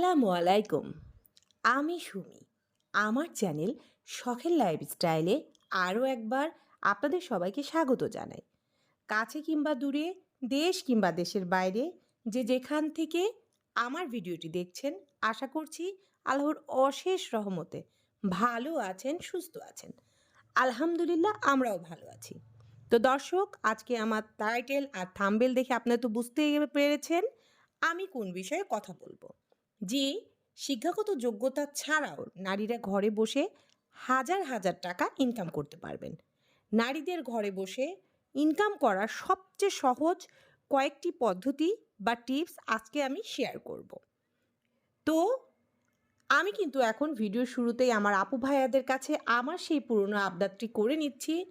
আসসালামু আলাইকুম। আমি সুমি। আমার চ্যানেল শখের লাইফস্টাইলে আরও একবার আপনাদের সবাইকে স্বাগত জানাই। কাছে কিংবা দূরে, দেশ কিংবা দেশের বাইরে যে যেখান থেকে আমার ভিডিওটি দেখছেন, আশা করছি আল্লাহর অশেষ রহমতে ভালো আছেন, সুস্থ আছেন। আলহামদুলিল্লাহ, আমরাও ভালো আছি। তো দর্শক, আজকে আমার টাইটেল আর থাম্বেল দেখে আপনারা তো বুঝতেই পেরেছেন আমি কোন বিষয়ে কথা বলব। যে শিক্ষাগত যোগ্যতা ছাড়াও নারীরা ঘরে বসে হাজার হাজার টাকা ইনকাম করতে পারবেন। নারীদের ঘরে বসে ইনকাম করার সবচেয়ে সহজ কয়েকটি পদ্ধতি বা টিপস আজকে আমি শেয়ার করব। তো, আমি কিন্তু এখন ভিডিওর শুরুতেই আমার আপু ভাইয়াদের কাছে আমার সেই পুরনো আবদারটি করে নিচ্ছি।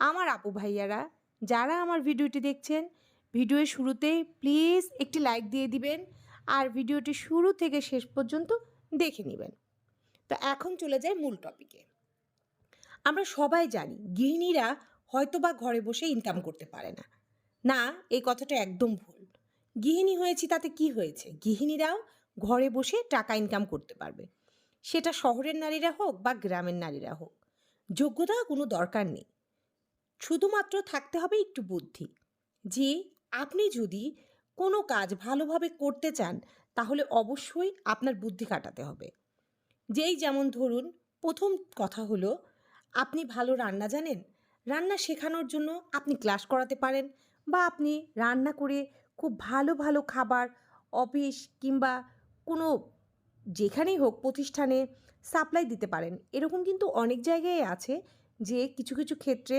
আমার আপু ভাইয়ারা, যারা আমার ভিডিওটি দেখছেন ভিডিওর শুরুতেই প্লিজ একটি লাইক দিয়ে দিবেন। আর ভিডিওটি শুরু থেকে শেষ পর্যন্ত দেখে নেবেন। তো এখন চলে যাই মূল টপিকে আমরা সবাই জানি গৃহিণীরা হয়তো বা ঘরে বসে ইনকাম করতে পারে না। না, এই কথাটা একদম ভুল। গৃহিণী হয়েছি তাতে কি হয়েছে? গৃহিণীরাও ঘরে বসে টাকা ইনকাম করতে পারবে। সেটা শহরের নারীরা হোক বা গ্রামের নারীরা হোক। যোগ্যতা কোনো দরকার নেই। শুধুমাত্র থাকতে হবে একটু বুদ্ধি। যে আপনি যদি কোনো কাজ ভালোভাবে করতে চান, তাহলে অবশ্যই আপনার বুদ্ধি কাটাতে হবে। যেই যেমন ধরুন, প্রথম কথা হলো, আপনি ভালো রান্না জানেন? রান্না শেখানোর জন্য আপনি ক্লাস করাতে পারেন বা আপনি রান্না করে খুব ভালো ভালো খাবার, অফিস কিংবা কোনো যেখানেই হোক প্রতিষ্ঠানে সাপ্লাই দিতে পারেন। এরকম কিন্তু অনেক জায়গায় আছে যে কিছু কিছু ক্ষেত্রে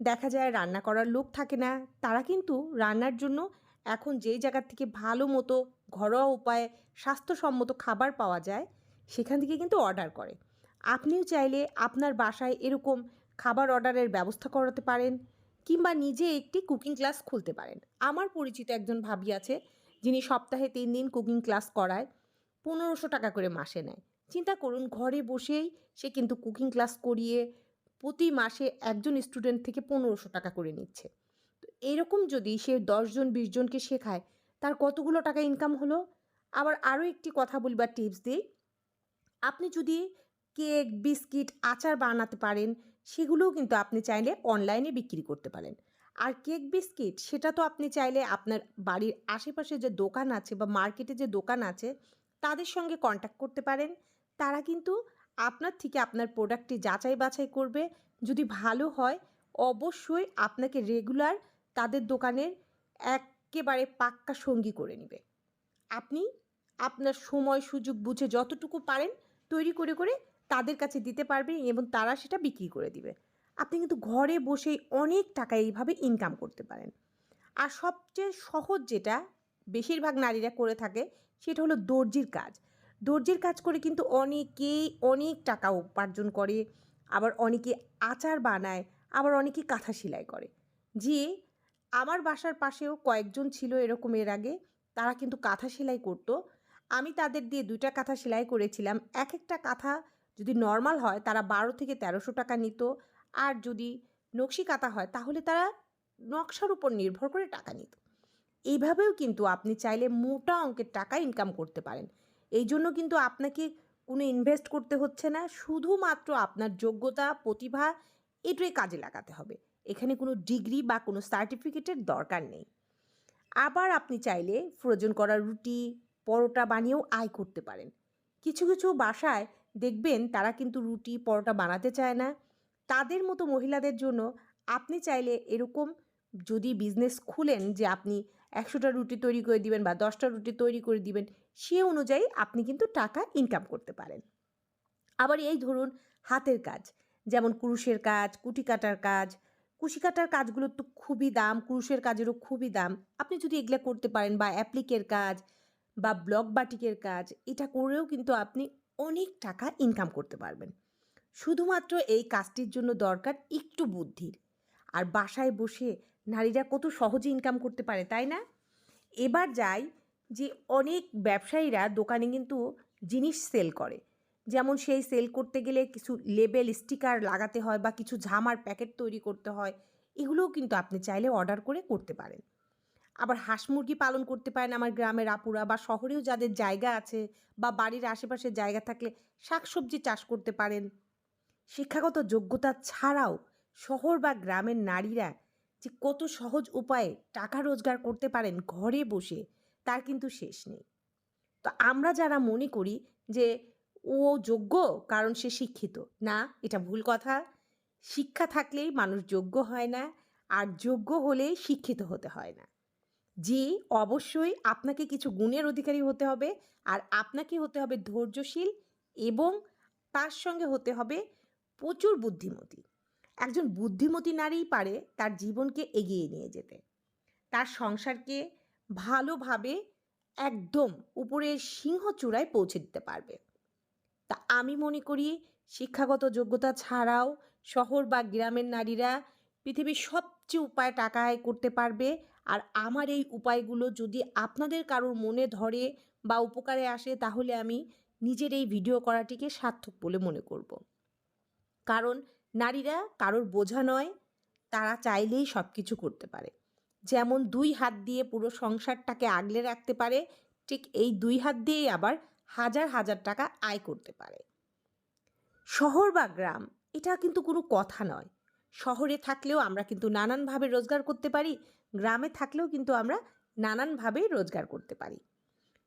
দেখা যায় রান্না করার লোক থাকে না, তারা কিন্তু রান্নার জন্য এখন যেই জায়গার থেকে ভালো মতো ঘরোয়া উপায়ে স্বাস্থ্যসম্মত খাবার পাওয়া যায়, সেখান থেকে কিন্তু অর্ডার করে। আপনিও চাইলে আপনার বাসায় এরকম খাবার অর্ডারের ব্যবস্থা করাতে পারেন কিংবা নিজে একটি কুকিং ক্লাস খুলতে পারেন। আমার পরিচিত একজন ভাবি আছে, যিনি সপ্তাহে তিন দিন কুকিং ক্লাস করায়, পনেরোশো টাকা করে মাসে নেয়। চিন্তা করুন, ঘরে বসেই সে কিন্তু কুকিং ক্লাস করিয়ে প্রতি মাসে একজন স্টুডেন্ট থেকে পনেরোশো টাকা করে নিচ্ছে। এরকম যদি সে দশজন বিশ জনকে শেখায়, তার কতগুলো টাকা ইনকাম হলো? আবার আরও একটি কথা বলি বা টিপস দিই। আপনি যদি কেক, বিস্কিট, আচার বানাতে পারেন, সেগুলোও কিন্তু আপনি চাইলে অনলাইনে বিক্রি করতে পারেন। আর কেক, বিস্কিট, সেটা তো আপনি চাইলে আপনার বাড়ির আশেপাশে যে দোকান আছে বা মার্কেটে যে দোকান আছে, তাদের সঙ্গে কন্ট্যাক্ট করতে পারেন। তারা কিন্তু আপনার থেকে আপনার প্রোডাক্টটি যাচাই বাছাই করবে। যদি ভালো হয়, অবশ্যই আপনাকে রেগুলার তাদের দোকানের একেবারে পাক্কা সঙ্গী করে নেবে। আপনি আপনার সময়, সুযোগ বুঝে যতটুকু পারেন তৈরি করে করে তাদের কাছে দিতে পারবেন এবং তারা সেটা বিক্রি করে দিবে। আপনি কিন্তু ঘরে বসেই অনেক টাকা এইভাবে ইনকাম করতে পারেন। আর সবচেয়ে সহজ যেটা বেশিরভাগ নারীরা করে থাকে সেটা হলো দর্জির কাজ। দর্জির কাজ করে কিন্তু অনেকেই অনেক টাকা উপার্জন করে, আবার অনেকে আচার বানায়, আবার অনেকে কাঁথা সেলাই করে। যে আমার বাসার পাশেও কয়েকজন ছিল এরকম এর আগে। তারা কিন্তু কাঁথা সেলাই করতো। আমি তাদের দিয়ে দুইটা কাঁথা সেলাই করেছিলাম। এক একটা কাঁথা যদি নর্মাল হয়, তারা বারো থেকে তেরোশো টাকা নিত। আর যদি নকশি কাঁথা হয়, তাহলে তারা নকশার উপর নির্ভর করে টাকা নিত। এইভাবেও কিন্তু আপনি চাইলে মোটা অঙ্কের টাকা ইনকাম করতে পারেন। এই জন্য কিন্তু আপনাকে কোনো ইনভেস্ট করতে হচ্ছে না। শুধুমাত্র আপনার যোগ্যতা, প্রতিভা, এটাই কাজে লাগাতে হবে। এখানে কোনো ডিগ্রি বা কোনো সার্টিফিকেটের দরকার নেই। আবার আপনি চাইলে ফ্রোজন করা রুটি, পরোটা বানিয়েও আয় করতে পারেন। কিছু কিছু বাসায় দেখবেন তারা কিন্তু রুটি, পরোটা বানাতে চায় না। তাদের মতো মহিলাদের জন্য আপনি চাইলে এরকম যদি বিজনেস খুলেন যে আপনি একশোটা রুটি তৈরি করে দিবেন বা দশটা রুটি তৈরি করে দিবেন, সে অনুযায়ী আপনি কিন্তু টাকা ইনকাম করতে পারেন। আবার এই ধরুন হাতের কাজ, যেমন কুরুশের কাজ, কুটি কাটার কাজ কুশি কাটার কাজগুলোর তো খুবই দাম, কুরুশের কাজেরও খুবই দাম। আপনি যদি এগুলো করতে পারেন বা অ্যাপ্লিকের কাজ বা ব্লক বাটিকের কাজ, এটা করেও কিন্তু আপনি অনেক টাকা ইনকাম করতে পারবেন। শুধুমাত্র এই কাজটির জন্য দরকার একটু বুদ্ধির আর বাসায় বসে নারীরা কত সহজে ইনকাম করতে পারে, তাই না? এবার যাই যে অনেক ব্যবসায়ীরা দোকানে কিন্তু জিনিস সেল করে। যেমন সেই সেল করতে গেলে কিছু লেবেল স্টিকার লাগাতে হয় বা কিছু ঝামার প্যাকেট তৈরি করতে হয়, এগুলোও কিন্তু আপনি চাইলে অর্ডার করে করতে পারেন। আবার হাঁস মুরগি পালন করতে পারেন আমার গ্রামের আপুরা বা শহরেও যাদের জায়গা আছে বা বাড়ির আশেপাশে জায়গা থাকলে শাকসবজি চাষ করতে পারেন। শিক্ষাগত যোগ্যতা ছাড়াও শহর বা গ্রামের নারীরা যে কত সহজ উপায়ে টাকা রোজগার করতে পারেন ঘরে বসে, তার কিন্তু শেষ নেই। তো আমরা যারা মনে করি যে ও যোগ্য কারণ সে শিক্ষিত। না, এটা ভুল কথা। শিক্ষা থাকলেই মানুষ যোগ্য হয় না, আর যোগ্য হলেই শিক্ষিত হতে হয় না। যে অবশ্যই আপনাকে কিছু গুণের অধিকারী হতে হবে, আর আপনাকে হতে হবে ধৈর্যশীল এবং তার সঙ্গে হতে হবে প্রচুর বুদ্ধিমতী। একজন বুদ্ধিমতী নারীই পারে তার জীবনকে এগিয়ে নিয়ে যেতে। তার সংসারকে ভালোভাবে একদম উপরের সিংহচূড়ায় পৌঁছে দিতে পারবে। তা আমি মনে করি শিক্ষাগত যোগ্যতা ছাড়াও শহর বা গ্রামের নারীরা পৃথিবীর সবচেয়ে উপায় টাকা আয় করতে পারবে। আর আমার এই উপায়গুলো যদি আপনাদের কারোর মনে ধরে বা উপকারে আসে তাহলে আমি নিজের এই ভিডিও করাটিকে সার্থক বলে মনে করব। কারণ নারীরা কারোর বোঝা নয়, তারা চাইলেই সব কিছু করতে পারে। যেমন দুই হাত দিয়ে পুরো সংসারটাকে আগলে রাখতে পারে, ঠিক এই দুই হাত দিয়েই আবার হাজার হাজার টাকা আয় করতে পারে। শহর বা গ্রাম, এটা কিন্তু কোনো কথা নয়। শহরে থাকলেও আমরা কিন্তু নানানভাবে রোজগার করতে পারি, গ্রামে থাকলেও কিন্তু আমরা নানানভাবেই রোজগার করতে পারি।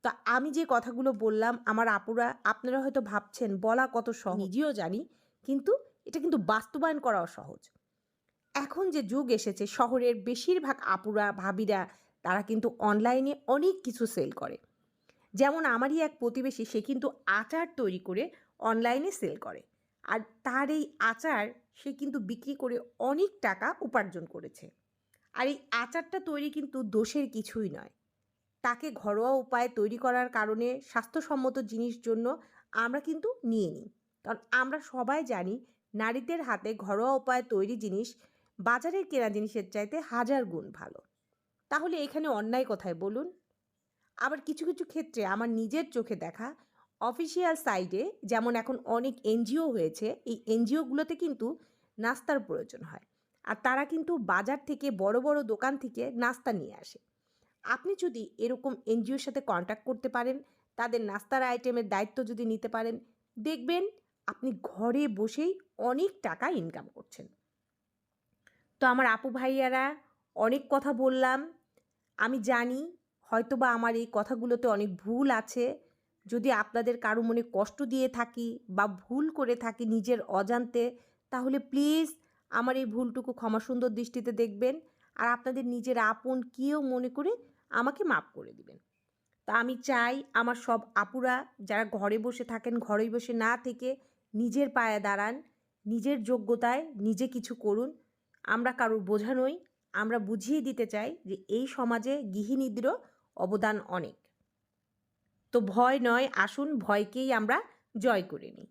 তো আমি যে কথাগুলো বললাম, আমার আপুরা, আপনারা হয়তো ভাবছেন, বলা কত সহজ। নিজেও জানি, কিন্তু এটা কিন্তু বাস্তবায়ন করাও সহজ। এখন যে যুগ এসেছে, শহরের বেশিরভাগ আপুরা, ভাবিরা, তারা কিন্তু অনলাইনে অনেক কিছু সেল করে। যেমন আমারই এক প্রতিবেশী, সে কিন্তু আচার তৈরি করে অনলাইনে সেল করে। আর তার এই আচার সে কিন্তু বিক্রি করে অনেক টাকা উপার্জন করেছে। আর এই আচারটা তৈরি কিন্তু দোষের কিছুই নয়। তাকে ঘরোয়া উপায়ে তৈরি করার কারণে স্বাস্থ্যসম্মত জিনিস জন্য আমরা কিন্তু নিয়ে নিই। কারণ আমরা সবাই জানি নারীদের হাতে ঘরোয়া উপায়ে তৈরি জিনিস, বাজারের কেনা জিনিসের চাইতে হাজার গুণ ভালো। তাহলে এখানে অন্যায় কথায় বলুন। আবার কিছু কিছু ক্ষেত্রে আমার নিজের চোখে দেখা অফিসিয়াল সাইডে যেমন এখন অনেক এনজিও হয়েছে, এই এনজিওগুলোতে কিন্তু নাস্তার প্রয়োজন হয়। আর তারা কিন্তু বাজার থেকে বড় বড় দোকান থেকে নাস্তা নিয়ে আসে। আপনি যদি এরকম এনজিওর সাথে কন্ট্যাক্ট করতে পারেন, তাদের নাস্তার আইটেমের দায়িত্ব যদি নিতে পারেন, দেখবেন আপনি ঘরে বসেই অনেক টাকা ইনকাম করছেন। তো আমার আপু ভাইয়ারা, অনেক কথা বললাম, আমি জানি হয়তোবা আমার এই কথাগুলোতে অনেক ভুল আছে। যদি আপনাদের কারও মনে কষ্ট দিয়ে থাকি বা ভুল করে থাকি নিজের অজান্তে, তাহলে প্লিজ আমার এই ভুলটুকু ক্ষমা সুন্দর দৃষ্টিতে দেখবেন আর আপনাদের নিজের আপন কেউ মনে করে আমাকে মাফ করে দিবেন। তা আমি চাই আমার সব আপুরা যারা ঘরে বসে থাকেন, ঘরেই বসে না থেকে নিজের পায়ে দাঁড়ান, নিজের যোগ্যতায় নিজে কিছু করুন। আমরা কারোর বোঝা নই, আমরা বুঝিয়ে দিতে চাই যে এই সমাজে গৃহিণীদেরও অবদান অনেক। তো ভয় নয়, আসুন ভয়কেই আমরা জয় করে নিই।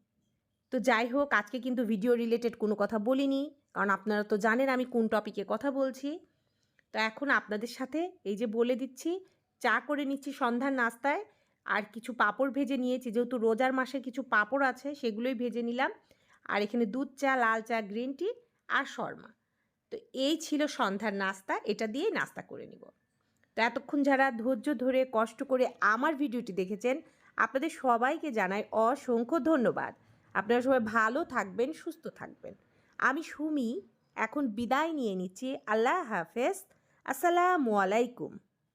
তো যাই হোক, আজকে কিন্তু ভিডিও রিলেটেড কোনো কথা বলিনি, কারণ আপনারা তো জানেন আমি কোন টপিকে কথা বলছি। তো এখন আপনাদের সাথে এই যে বলে দিচ্ছি, চা করে নিচ্ছি সন্ধ্যার নাস্তায়, আর কিছু পাপড় ভেজে নিয়েছি, যেহেতু রোজার মাসে কিছু পাপড় আছে, সেগুলোই ভেজে নিলাম। আর এখানে দুধ চা, লাল চা গ্রিন টি আর শর্মা। তো এই ছিল সন্ধ্যার নাস্তা, এটা দিয়েই নাস্তা করে নিব। তো এতক্ষণ যারা ধৈর্য ধরে, কষ্ট করে আমার ভিডিওটি দেখেছেন, আপনাদের সবাইকে জানাই অসংখ্য ধন্যবাদ। আপনারা সবাই ভালো থাকবেন, সুস্থ থাকবেন। আমি সুমি, এখন বিদায় নিয়ে নিচ্ছি। আল্লাহ হাফেজ। আসসালামু আলাইকুম।